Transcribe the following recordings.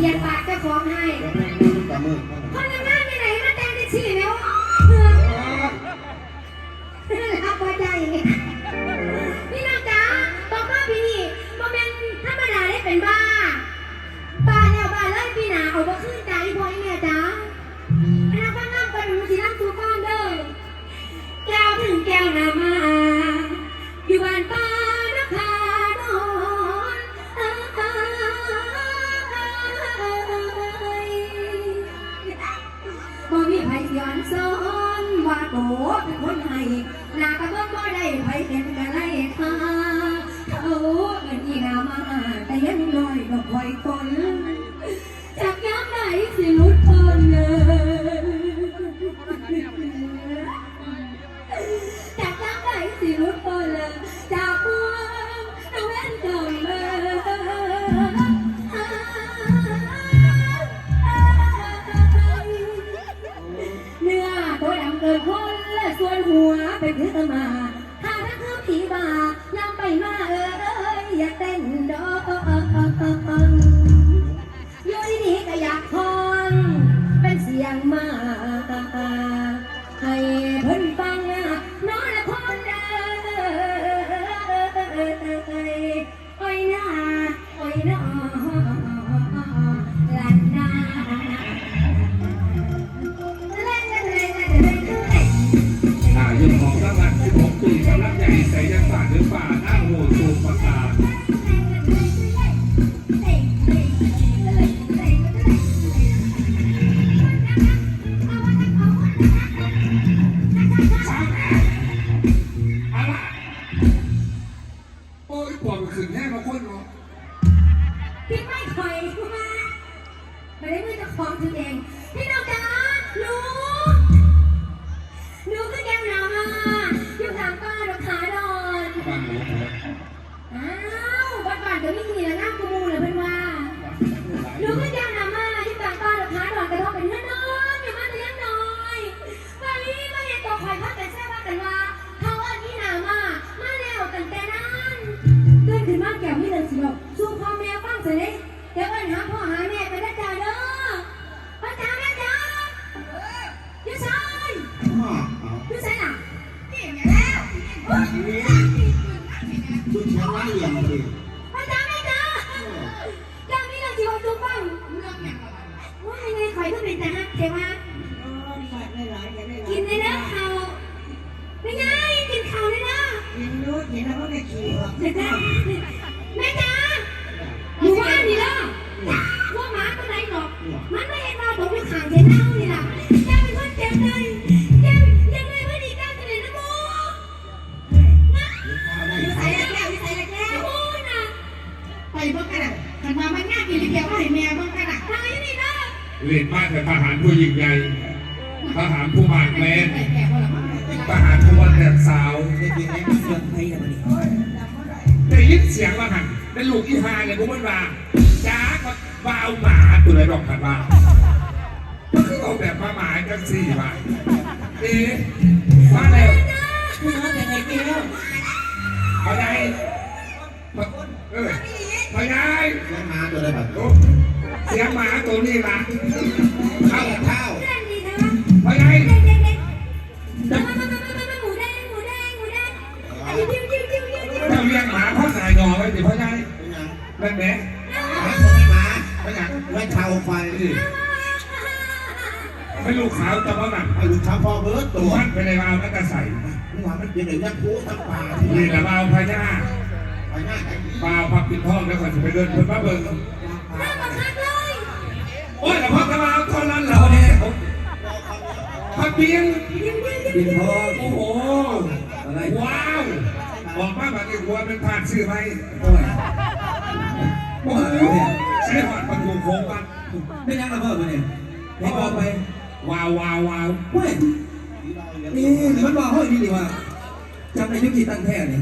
เรียนปากเจ้าของให้แล้วแม่มือตามือคนงา ยังน้อยดอกไว้คนจากยามไหนสิหลุดพ้นเลยจากน้ำไหลสิรุดโปเลยจากพวงน้ำเว้นก่อนเลยเนื้อตัวดำเกินคนและส่วนหัวเป็นคือตมาถ้าถ้าคือผีบานำไปมาเอ้ยอย่าเต้นดอก อยู่ที่นี่ก็อยากพองเป็นเสียงมาให้เพิ่นฟังนอนละคนเด้อไอ้ยนาไอ้ยนา อ้าวเอาอยู่ไสน่ะนี่ไงแล้วเฮ้ยชุดแขนล้านเหลี่ยมเลยพ่อจ๋า แดดสาวเด็กๆไอ้เสือกไทยนะมันนี่ได้ยินเสียงว่าหันเป็นลูกอีหาเลยพวกมันว่าจ้าก็บ้าเอาหมาตัวไหนดอกขันว่ามันคือเอาแบบมาหมากันสี่บาทเอ๊ะมาแล้วพี่น้องแต่ไงแก้วพอได้มาเออพอได้แม่มาตัวอะไรแบบโอ้เสียงหมาตัวนี้ล่ะข้าวข้าวเรื่องนี้ ไว้สิพอได้เป็นยังนั่นแหละไม่ใช่หมาพอได้ไว้เท้าไฟไม่ลูกขาวแต่ว่าหนักไอ้ลูกช้างพ่อเบิร์ดตัตัววมันไปในวาวนักใส่นี่ว่ามันเป็นอย่างนี้ผู้ทั้งป่าที่นี่นี่แหละวาวพญาไปหน้าไอ้วาวพับปิดท้องแล้วก็จะไปเดินเพิ่นมาเบิ่งน่ามาคักเลยโอ้ยแต่พ่อตะวาวเท่านั้นเหรอเนี่ยพับเพียงดิ้วดิ้วดิ้วปิดทองโอ้โหว้าว ออกมาแบบนี้หัวเป็นผ่านซื้อไหมโอ้ยโอ้โหใช้หอดประตูโค้งปันไม่ยังระเบิดมาเนี่ยให้บอกไปว้าวว้าวว้าวเฮ้ยนี่มันบอกเฮ้ยนี่ดีว่าจำในยุคที่ตั้งแท้นี่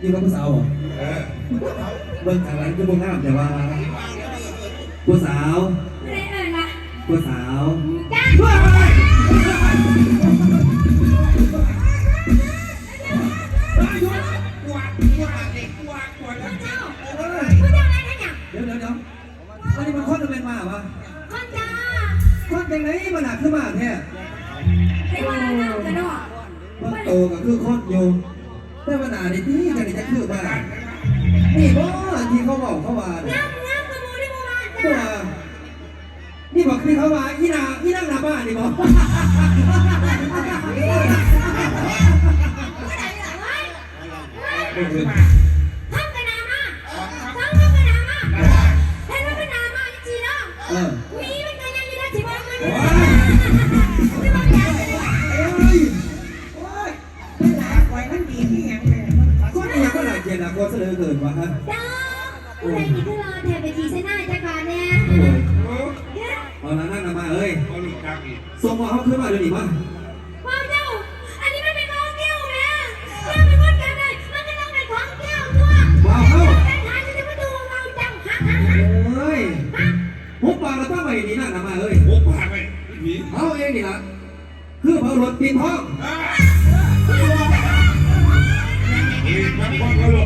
นี่ว่าผู้สาวเหรอเออเบิ่งทางหลังจะบ่งามแต่ว่าผู้สาวไม่ได้เอิญละผู้สาวจ้า เนี่ยน้ำน้ำกระมูที่โบราณจ้านี่บอกคือเขาว่าอีนาอีนั่งหน้าบ้านนี่บอกเดินขึ้นมาทำกระนามาทั้งทำกระนามาเห็นว่ากระนามาจริงๆเนาะเออมีมันก็ยังอยู่ได้ที่บ้านมันโอ้ไม่บอกยาเลยเอ้ยโอ้ยมันหลายกว่ามันดีที่ยังเลยมันขอคนนี้ก็หลายเจนนะก็เสนอเกินวะฮะ จ้าผู้ใดมีขึ้ อีกส่งมาเขาขึ้นมาเดี๋ยวนี้มั้งว้าวเจ้า อันนี้มันเป็นของแก้วแม่แก้วเป็นคนกันเลยมันก็ต้องเป็นของแก้วด้วยว้าวเข้าแต่ทานจะมาดูเราจังฮักฮักฮักเอ้ยหุบปากแล้วตั้งไว้นี่นั่งหน้ามาเอ้ยโอ้พาไปผีเอาเองนี่ละคือเผารถปีนท้องอีกบางคนเขาหล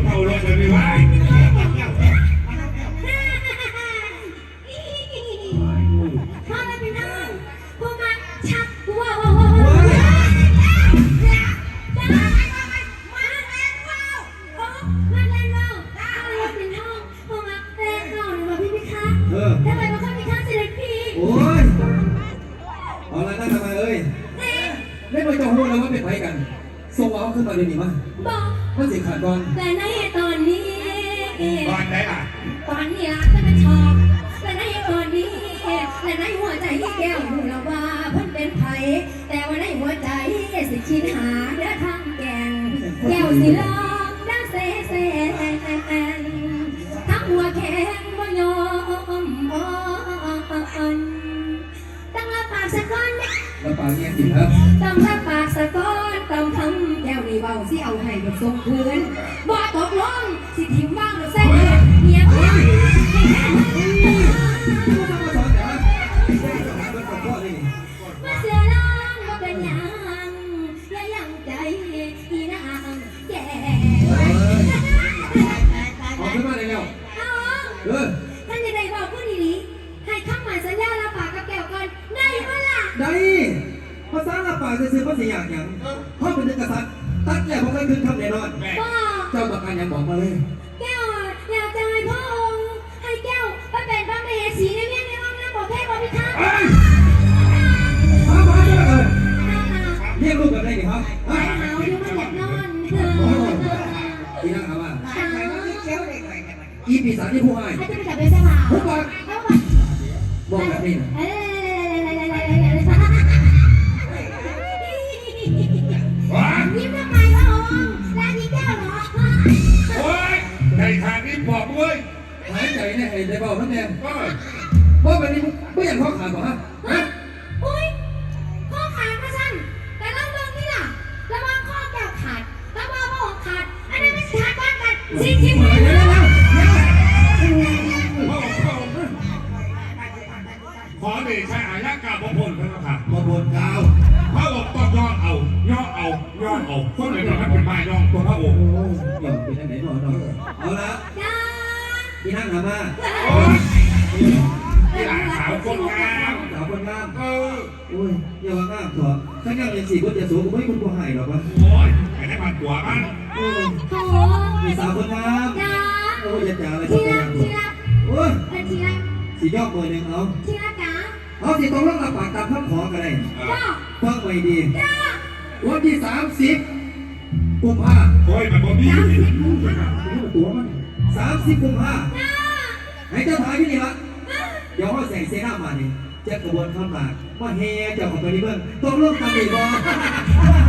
แก้วหูละว่าเพิ่นเป็นไผแต่ว่าในหัวใจสิคิดหาเด้อทางแกงแก้วสิลองด้าเซเซทั้งหัวแข็งบ่ยอมอ่อนตั้งละปากสักก้อนแล้วปากเงี้ยสิครับตั้งละปากสักก้อนต้องทำแก้วนี่เบาสิเอาให้แบบทรงพื้นบ่ ปากซื้อภาษีอย่างหยังเพราะเป็นกษัตริย์ตัดแล้วเขาเคยขึ้นคำแน่นอนแม่บอเจ้าประกันยังบอกมาเลย แก้วอยากจะให้พระองค์ให้แก้วไปเป็นพระมเหสีในเวียนในห้องน้ำบอกเทพบอกพิทักษ์เฮ้ามาเจ้าเออเรียกลูกแบบไหนิครับไปฮะหาวอยู่มันอยากนอนเอโอ้อที่นั่งเอามาตายไปมันไม่เคี้ยวได้ไงกันอีปีศาจที่ผู้ให้ให้จะไปจับเป็นเจ้าบ่าวผู้ปากแล้วบอกบอกแบบนี้นะ ได้เบาทั้งแดงเออว่าแบบนี้ไม่อยากข้อขาดป่ะฮะฮะอุ้ยข้อขาดมาสั้นแต่เราเมืองนี่ล่ะระวังข้อแก้วขาดระวังพระองค์ขาดอันนั้นไม่ขาดบ้านกันสิทิมเดี๋เลยวยเดี๋ยวนะเดี๋ยวพ่อพ่อขอเดชะอายะกาบพลพระค่ะมาบนกาวพระองค์ต้องย่อเอา ย่อเอา ย่อเอาคนอื่นมันเป็นไม้ย่องตัวพระองค์โอ้ยหย่อนไปทางไหนหน่อยหน่อยเอาละ จ้าที่นั่งหามาโอ้ยที่หลานสาวคนงามสาวคนงามเออโอ้ยอย่าว่างามเถอะถ้างามอย่างสี่คนจะสูงก็ไม่คุณผู้ให้หรอกวะโอ้ยไอ้ให้มันตัวมันโอ้ยโถมีสาวคนงามจ้าโอ้ยอย่าจ๋าอะไรที่สักอรัย่ากงที่รักโอ้ยเป็นที่รักสียอกมือหนึ่งเอาที่รักจ๋าเอาสิต้องรับปากตามคำขอกันเลยพ่อฟังไว้ดีจ้าวันที่สามสิบกุมภาโอ้ยมันบ่มีสามสิบกุมภาตัวมัน สามสิบกุมภาจ้าให้เจ้าทายที่นี่ละเดี๋ยวเขาแสงเซน่ามานี่จะกระบวนข้ามหมากว่าเฮเจ้าของตัวนี้เบิ่งต้องร่วมตามอีกบ่พ่อ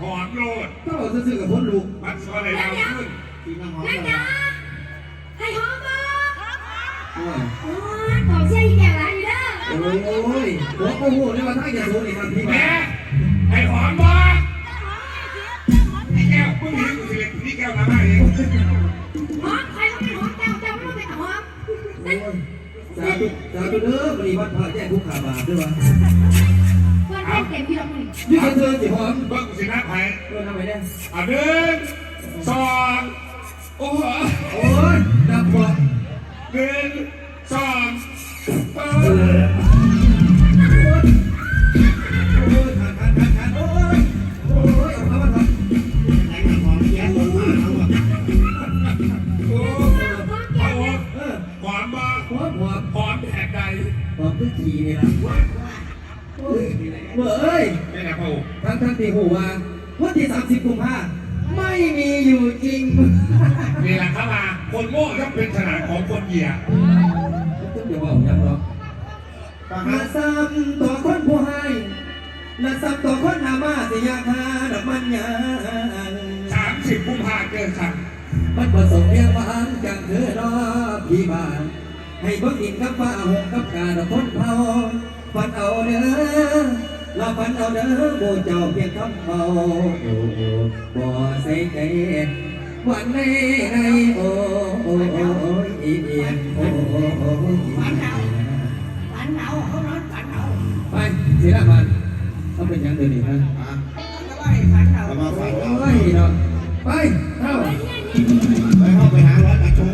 หอมโลดถ้าบอกซื้อกับพ้นลูกมัดซอยเลยแล้วขึ้นกินน้ำหอมนั่นนะให้หอมบ่โอ้ยตอบเชี่ยอีแก่ร้านอยู่เด้อโอ้ยหัวโอ้โหนี่มาทั้งจะสูงนี่มันพี่แม่ให้หอมบ่ไอ้แก้วเพิ่งเห็นกูสิเล็กนี่แก้วน้ำมาเองหอมใครเขาเป็นหอมแก้วแก้วไม่ต้องเป็นหอมสาธุสาธุเด้อวันนี้วัดพระแจ้งทุกขาบาทด้วยวะ เพื่อนเพื่อนเต็มที่เราหนึ่งนี่ก็เธอสิหอมเบิ้งสินับให้เออทำไมเนี่ยอะหนึ่งสองโอ้โหโอ้ยนับบ่หนึ่งสองเออออโอ้ยขาดขาดขาดขาดโอ้ยโอ้ยเอาเข้ามาทำไหนมาของแย่ลงมาเอาอะโอ้หอมโหแก้มเลยเออหอมบ่หอมหอมหอมแบบใดหอมตื้อขี่นี่ละ โอ้ยเว้ยไม่นะพ่อทั้งทั้งที่หูว่าวันที่ 30 กุมภาไม่มีอยู่จริงนี่แหละครับมาคนโง่ย่อมเป็นขนาดของคนเหยียดต้องอย่าบอกยังหรอกมาซ้ำต่อคนผู้ให้และซ้ำต่อคนหามาสิยาคาดอกมันยาสามสิบกุมภาเกินขันมันผสมเรียงบางจังเธอรอพี่บ้านให้เบิ่งอินกับฟ้าหงกับกาดอกคนเผาฝันเอาเด้อ lo phấn lo đỡ bồ chầu việc thấp màu. Bò xây cây quán đây đây ô ô ô ô ý yên ô ô ô ô ô bạn nào. không nói bạn nào. Bạn chỉ là bạn. Không phải nhận được gì hơn à bạn nào? Bạn nào? Ôi đó. Bay đâu? ไปเข้าไปหาร้อยกระทง